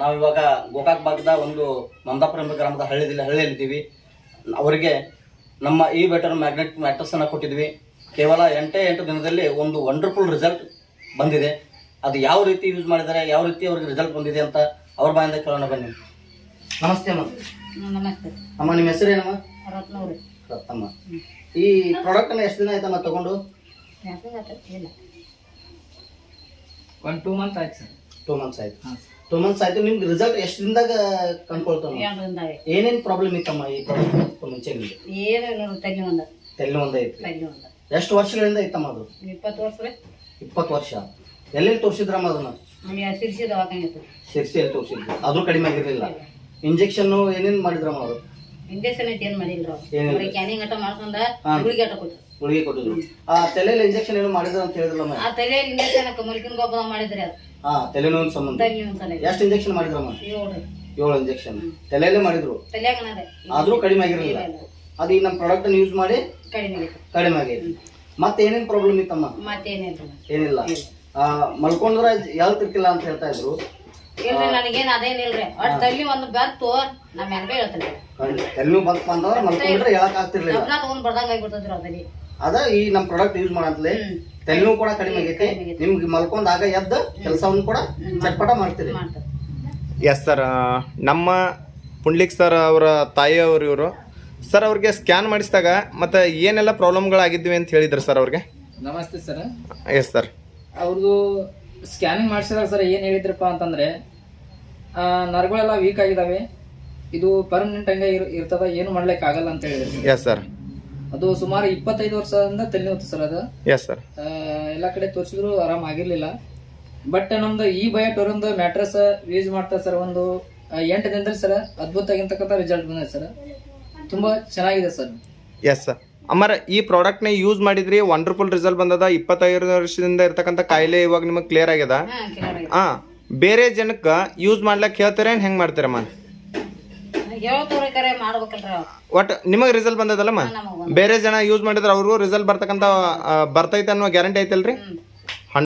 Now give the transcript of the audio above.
ನಾವಿವಾಗ ಗೋಕಾಕ್ ಭಾಗದ ಒಂದು ಮಮದಾಪುರ ಎಂಬ ಗ್ರಾಮದ ಹಳ್ಳಿಯಲ್ಲಿ ಹಳ್ಳಿಯಲ್ಲಿದ್ದೀವಿ. ಅವರಿಗೆ ನಮ್ಮ ಈ ಬೆಟರ್ ಮ್ಯಾಗ್ನೆಟ್ ಮ್ಯಾಟ್ರಸ್ ಅನ್ನ ಕೊಟ್ಟಿದ್ವಿ. ಕೇವಲ ಎಂಟೇ ಎಂಟು ದಿನದಲ್ಲಿ ಒಂದು ವಂಡರ್ಫುಲ್ ರಿಸಲ್ಟ್ ಬಂದಿದೆ. ಅದು ಯಾವ ರೀತಿ ಯೂಸ್ ಮಾಡಿದ್ದಾರೆ ಯಾವ ರೀತಿ ಅವ್ರಿಗೆ ರಿಸಲ್ಟ್ ಬಂದಿದೆ ಅಂತ ಅವ್ರ ಬಾಯಿಂದ ಕೇಳೋಣ ಬನ್ನಿ. ನಮಸ್ತೆ ಅಮ್ಮ. ನಮಸ್ತೆ. ಅಮ್ಮ ನಿಮ್ಮ ಹೆಸರು ಏನಮ್ಮ? ರತ್ತಮ್ಮ ಈ ಪ್ರಾಡಕ್ಟ್ ಅನ್ನ ಎಷ್ಟು ದಿನ ಆಯ್ತಮ್ಮ ತಗೊಂಡು? ಒನ್ ಟೂ ಮಂತ್ ಆಯ್ತು ಸರ್. ಟೂ ಮಂತ್ಸ್ ಆಯ್ತು. ಟೂ ಮಂತ್ಸ್ ಆಯ್ತು ನಿಮ್ಗೆ ರಿಸಲ್ಟ್ ಎಷ್ಟು ದಿನದಾಗ ಕಂಡ್ಕೊಳ್ತಾವ ಎರಡರಿಂದಾವೆ ಏನೇನ್ ಪ್ರಾಬ್ಲಮ್ ಇತ್ತಮ್ಮ ಈ ಪ್ರಾಬ್ಲಮ್ ಮುಂಚೆ ನಿಮ್ಗೆ? ಏನು ನೋಡು ತಲೆ ಒಂದು ತಲೆ ಒಂದೇ ಐತ್ರಿ. ತಲೆ ಒಂದು ಎಷ್ಟು ವರ್ಷಗಳಿಂದ ಇತ್ತಮ್ಮ ಅದು? ಇಪ್ಪತ್ತು ವರ್ಷ ರೀ. ಇಪ್ಪತ್ತು ವರ್ಷ. ಎಲ್ಲೆಲ್ಲಿ ತೋರಿಸಿದ್ರಮ್ಮ ಅದನ್ನ? ನಮಗೆ ಸಿರಿಸಿ ದವಾಖಾನೆ ಶಿರ್ಸಿಯಲ್ಲಿ ತೋರಿಸಿದ್ರು ಅದು ಕಡಿಮೆ ಆಗಿರ್ಲಿಲ್ಲ. ಇಂಜೆಕ್ಷನ್ ಏನೇನ್ ಮಾಡಿದ್ರಮ್ಮ ಅವರು? ಇಂಜೆಕ್ಷನ್ ಐತಿ ಏನು ಮಾಡಿಲ್ಲ ಏನಿಲ್ಲ. ಕ್ಯಾನಿಂಗ್ ಅಟ ಮಾಡ್ಕೊಂಡ ಹಾ. ಗುಳಿಗೆ ಅಟ ಕೊಟ್ಟು ಗುಳಿಗೆ ಕೊಟ್ಟಿದ್ರು. ಆ ತಲೆಯಲ್ಲಿ ಇಂಜೆಕ್ಷನ್ ಏನು ಮಾಡಿದ್ರು ಅಂತ ಹೇಳಿದ್ರಮ್ಮ ಆ ತಲೆಯಲ್ಲಿ ಇಂಜೆಕ್ಷನ್ ಮುಲ್ಕಿನ ಗೊಬ್ಬರ ಮಾಡಿದ್ರಿ ಅದು. ಹಾ ತಲೆನೋವಿನ ಸಂಬಂಧ. ತಲೆ ಎಷ್ಟು ಇಂಜೆಕ್ಷನ್ ಮಾಡಿದ್ರಮ್ಮ ಏಳು. ಇಂಜೆಕ್ಷನ್ ತಲೆಯಲ್ಲೇ ಮಾಡಿದ್ರು. ತಲೆಯಾಗನದೆ ಆದ್ರೂ ಕಡಿಮೆ ಆಗಿರಲಿಲ್ಲ. ಅದು ಈಗ ನಮ್ಮ ಪ್ರಾಡಕ್ಟ್ ಯೂಸ್ ಮಾಡಿ ಕಡಿಮೆ ಆಗೈತೆ ಕಡಿಮೆ ಆಗೈತಿ ಮತ್ತೆ ಏನೇನ್ ಪ್ರಾಬ್ಲಮ್ ಇತ್ತಮ್ಮ? ಮತ್ತೇನಿಲ್ಲ ಏನಿಲ್ಲ. ಆ, ಮಲ್ಕೊಂಡ್ರೆ ಯಾವ್ತಿರ್ಕಿಲ್ಲ ಅಂತ ಹೇಳ್ತಾ ಇದ್ರು. ಇಲ್ರಿ ನನಗೇನು ಅದೇನಿಲ್ರಿ ಒಟ್ಟು ತಲೆ ಒಂದು ಬೆತ್ತು ನಮ್ಮ ಹೆಣ್ಬೆ ಹೇಳ್ತೀನಿ. ತಲೆನೋವು ಬಂತಪ್ಪ ಅಂತಂದ್ರೆ ಮಲ್ಕೊಂಡ್ರೆ ಹೇಳಕ್ ಆಗ್ತಿರ್ಲಿಲ್ಲ. ಡಬ್ನ ತಗೊಂಡ್ ಬರ್ದಂಗ ಆಗ್ಬಿಡ್ತದ್ರಿ ಅದಲ್ಲಿ ಅದ ಈ ನಮ್ಮ ಪ್ರಾಡಕ್ಟ್ ಯೂಸ್ ಮಾಡಂತಲೇ ತಲೆನೋವು ಕೂಡ ಕಡಿಮೆ ಆಗೈತಿ. ನಿಮ್ಗೆ ಮಲ್ಕೊಂಡಾಗ ಎದ್ದ ಕೆಲಸವನ್ನು ಕೂಡ ಚಟ್ಪಟ ಮಾಡ್ತೀರಿ. ಎಸ್ ಸರ್ ನಮ್ಮ ಪುಂಡ್ಲಿಕ್ ಸರ್ ಅವರ ತಾಯಿಯವರು ಇವರು. ಸರ್ ಅವ್ರಿಗೆ ಸ್ಕ್ಯಾನ್ ಮಾಡಿಸಿದಾಗ ಮತ್ತು ಏನೆಲ್ಲ ಪ್ರಾಬ್ಲಮ್ಗಳಾಗಿದ್ವಿ ಅಂತ ಹೇಳಿದ್ರು ಸರ್ ಅವ್ರಿಗೆ? ನಮಸ್ತೆ ಸರ್ ಎಸ್ ಸರ್ ಅವ್ರದ್ದು ಸ್ಕ್ಯಾನಿಂಗ್ ಮಾಡಿಸಿದಾಗ ಸರ್ ಏನು ಹೇಳಿದ್ರಪ್ಪ ಅಂತಂದರೆ ನರಗಳೆಲ್ಲ ವೀಕ್ ಆಗಿದಾವೆ. ಇದು ಪರ್ಮನೆಂಟ್ ಹಂಗೆ ಇರ್ ಇರ್ತದ ಏನು ಮಾಡ್ಲಿಕ್ಕೆ ಆಗಲ್ಲ ಅಂತ ಹೇಳಿದ್ರು ಎಸ್ ಸರ್ ಅದು ಸುಮಾರು ಇಪ್ಪತ್ತೈದು ವರ್ಷದಿಂದ ತಲೆನೋವು ಸರ್ ಅದು. ಎಸ್ ಸರ್ ಎಲ್ಲ ಕಡೆ ತೋರಿಸಿದ್ರು ಆರಾಮ್ ಆಗಿರ್ಲಿಲ್ಲ. ಬಟ್ ನಮ್ದು ಈ ಬಯಟ್ ಅವರೊಂದು ಮ್ಯಾಟ್ರಸ್ ಯೂಸ್ ಮಾಡ್ತಾ ಸರ್ ಒಂದು ಎಂಟು ದಿನದಲ್ಲಿ ಸರ್ ಅದ್ಭುತ ಆಗಿರ್ತಕ್ಕಂಥ ರಿಸಲ್ಟ್ ಬಂದಿದೆ ಸರ್. ತುಂಬಾ ಚೆನ್ನಾಗಿದೆ ಸರ್. ಎಸ್ ಸರ್ ಅಮ್ಮರ ಈ ಪ್ರಾಡಕ್ಟ್ನ ಯೂಸ್ ಮಾಡಿದ್ರಿ ವಂಡರ್ಫುಲ್ ರಿಸಲ್ಟ್ ಬಂದದ ಇಪ್ಪತ್ತೈದು ವರ್ಷದಿಂದ ಇರ್ತಕ್ಕಂಥ ಕಾಯಿಲೆ ಇವಾಗ ನಿಮಗೆ ಕ್ಲಿಯರ್ ಆಗ್ಯದ? ಹಾ ಬೇರೆ ಜನಕ್ಕೆ ಯೂಸ್ ಮಾಡ್ಲಿಕ್ಕೆ ಹೇಳ್ತಾರೆ ಹೆಂಗೆ ಮಾಡ್ತೀರಮ್ಮ ಒಟ್ಟು ನಿಮಗೆ ರಿಸಲ್ಟ್ ಬಂದದಲ್ಲಮ್ಮ ಬೇರೆ ಜನ ಯೂಸ್ ಮಾಡಿದ್ರೆ ಅವ್ರಿಗೂ ರಿಸಲ್ಟ್ ಬರ್ತಕ್ಕಂಥ ಬರ್ತೈತೆ ಅನ್ನೋ ಗ್ಯಾರಂಟಿ ಐತಲ್ರಿ?